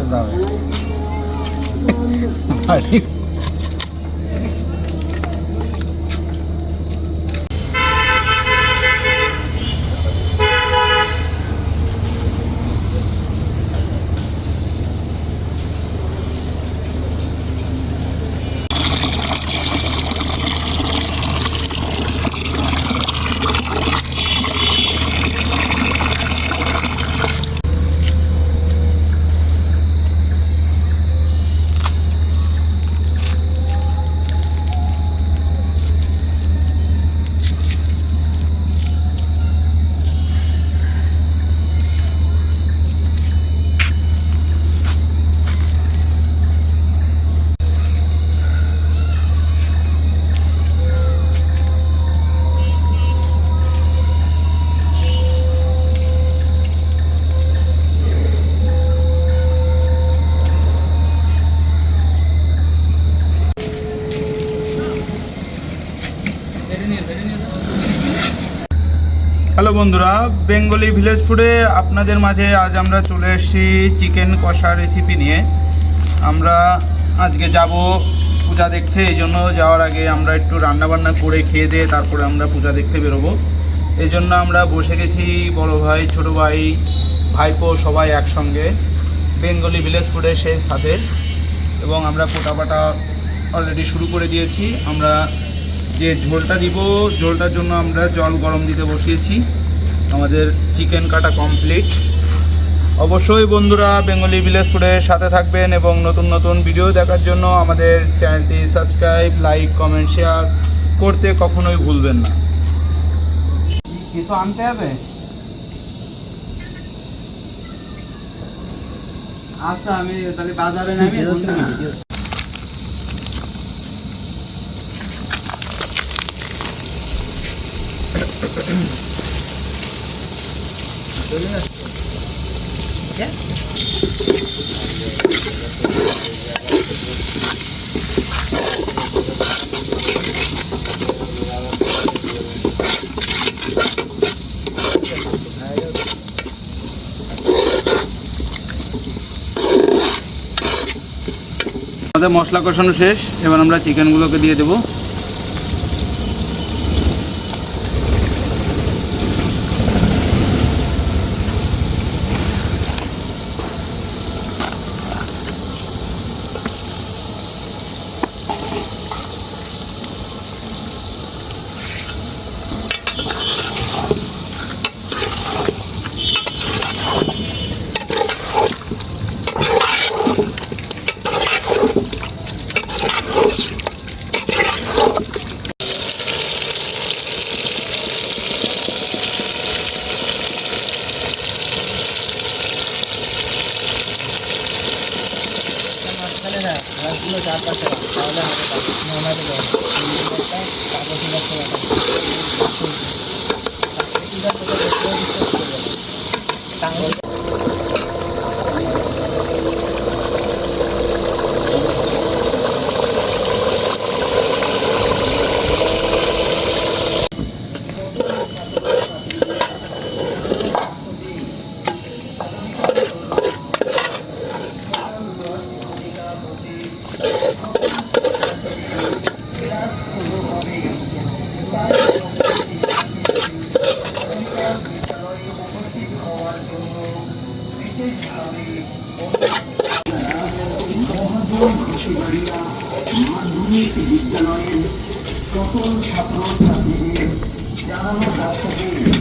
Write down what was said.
сказали. Hello বন্ধুরা, Bengali village ফুডে আপনাদের মাঝে আজ আমরা চলে এসেছি চিকেন কষা রেসিপি নিয়ে। আমরা আজকে যাব পূজা দেখতে, এই জন্য যাওয়ার আগে আমরা একটু রান্নাবান্না করে খেয়ে দিয়ে তারপরে আমরা পূজা দেখতে বেরোবো। এই জন্য আমরা বসে গেছি বড় ভাই, ছোট ভাই, ভাইপো সবাই একসঙ্গে বেঙ্গলি ভিলেজ ফুডের সেই সাথে। এবং আমরা কোটাপাটা অলরেডি শুরু করে দিয়েছি। আমরা যে ঝোলটা দিব ঝোলটার জন্য আমরা জল গরম দিতে বসিয়েছি। আমাদের চিকেন কাটা কমপ্লিট অবশ্যই বন্ধুরা বেঙ্গলি ভিলেজ ফুডের সাথে থাকবেন এবং নতুন নতুন ভিডিও দেখার জন্য আমাদের চ্যানেলটি সাবস্ক্রাইব লাইক কমেন্ট শেয়ার করতে কখনোই ভুলবেন না। কিছু আনতে হবে? আচ্ছা আমি তাহলে বাজারে নামি আমাদের মশলা কষানো শেষ। এবার আমরা চিকেনগুলোকে দিয়ে দেবো। চার পাঁচটা তাহলে আমাদের নয় টাকা মাধ্যমিক বিদ্যালয়ের সকল ছাত্র ছাত্রীদের জানানো দর্শকের